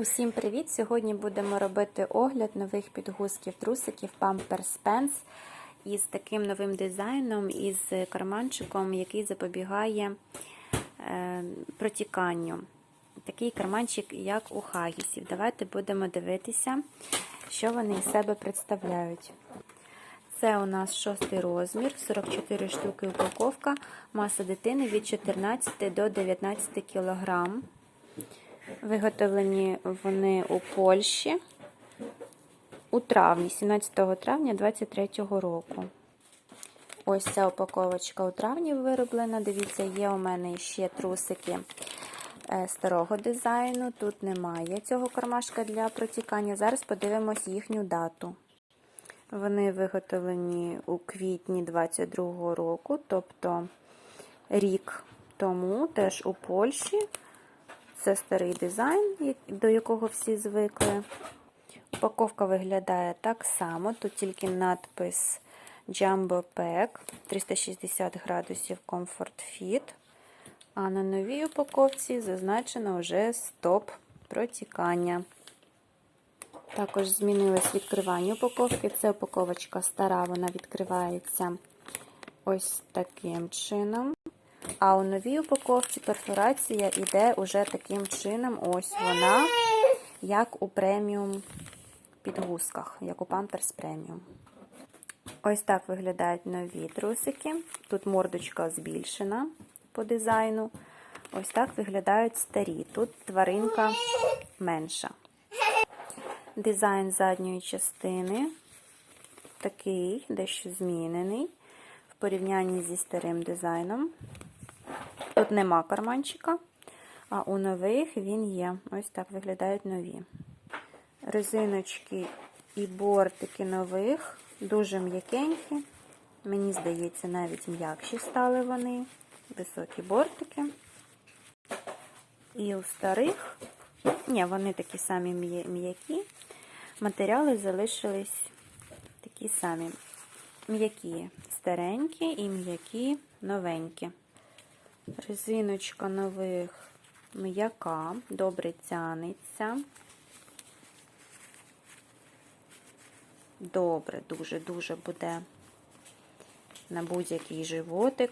Усім привіт! Сьогодні будемо робити огляд нових підгузків трусиків Pampers Pants із таким новим дизайном, із карманчиком, який запобігає е, протіканню. Такий карманчик, як у Хагісів. Давайте будемо дивитися, що вони із себе представляють. Це у нас шостий розмір, 44 штуки упаковка, маса дитини від 14 до 19 кг. Виготовлені вони у Польщі у травні, 17 травня 2023 року. Ось ця упаковочка у травні вироблена. Дивіться, є у мене ще трусики старого дизайну. Тут немає цього кармашка для протікання. Зараз подивимось їхню дату. Вони виготовлені у квітні 22 року, тобто рік тому, теж у Польщі. Це старий дизайн, до якого всі звикли. Упаковка виглядає так само. Тут тільки надпис Jumbo Pack 360 градусів Comfort Fit. А на новій упаковці зазначено вже стоп протікання. Також змінилось відкривання упаковки. Це упаковочка стара, вона відкривається ось таким чином. А у новій упаковці перфорація йде уже таким чином. Ось вона, як у преміум підгузках, як у Pampers Premium. Ось так виглядають нові трусики. Тут мордочка збільшена по дизайну. Ось так виглядають старі. Тут тваринка менша. Дизайн задньої частини такий, дещо змінений в порівнянні зі старим дизайном. Тут нема карманчика, а у нових він є. Ось так виглядають нові. Резиночки і бортики нових, дуже м'якенькі. Мені здається, навіть м'якші стали вони, високі бортики. І у старих, ні, вони такі самі м'які. Матеріали залишились такі самі. М'які, старенькі і м'які новенькі. Резиночка нових м'яка, добре тянеться. Добре, дуже-дуже буде на будь-який животик.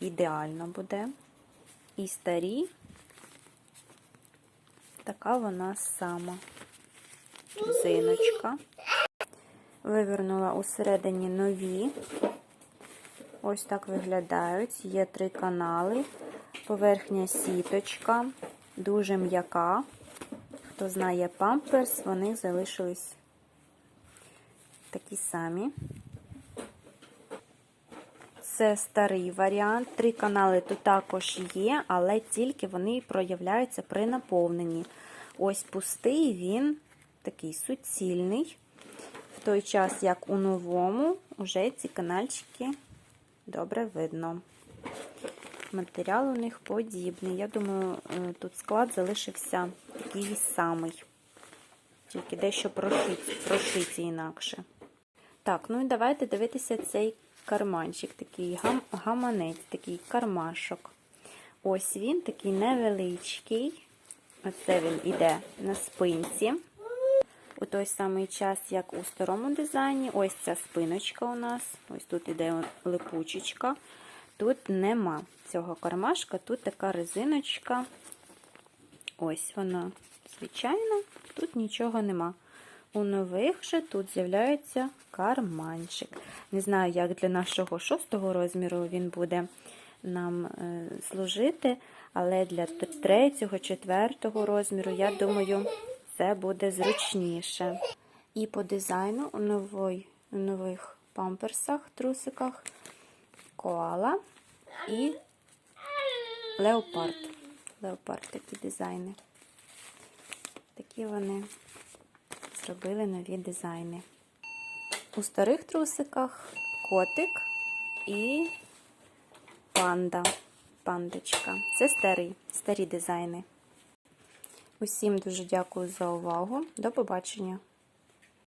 Ідеально буде. І старі, така вона сама резиночка. Вивернула усередині нові. Ось так виглядають. Є три канали, поверхня сіточка, дуже м'яка. Хто знає памперс, вони залишились такі самі. Це старий варіант. Три канали тут також є, але тільки вони проявляються при наповненні. Ось пустий, він такий суцільний. В той час, як у новому, вже ці канальчики добре видно. Матеріал у них подібний. Я думаю, тут склад залишився такий самий, тільки дещо прошиті інакше. Так, ну і давайте дивитися цей карманчик, такий гам, гаманець, такий кармашок. Ось він такий невеличкий. Оце він іде на спинці. У той самий час, як у старому дизайні, ось ця спиночка у нас, ось тут іде липучечка. Тут нема цього кармашка, тут така резиночка. Ось вона, звичайно, тут нічого нема. У нових же тут з'являється карманчик. Не знаю, як для нашого шостого розміру він буде нам е, служити, але для третього, четвертого розміру, я думаю, це буде зручніше. І по дизайну у, нових памперсах, трусиках коала і леопард. Леопард такі дизайни. Такі вони зробили нові дизайни. У старих трусиках котик і панда. Пандочка. Це старий, старі дизайни. Усім дуже дякую за увагу. До побачення!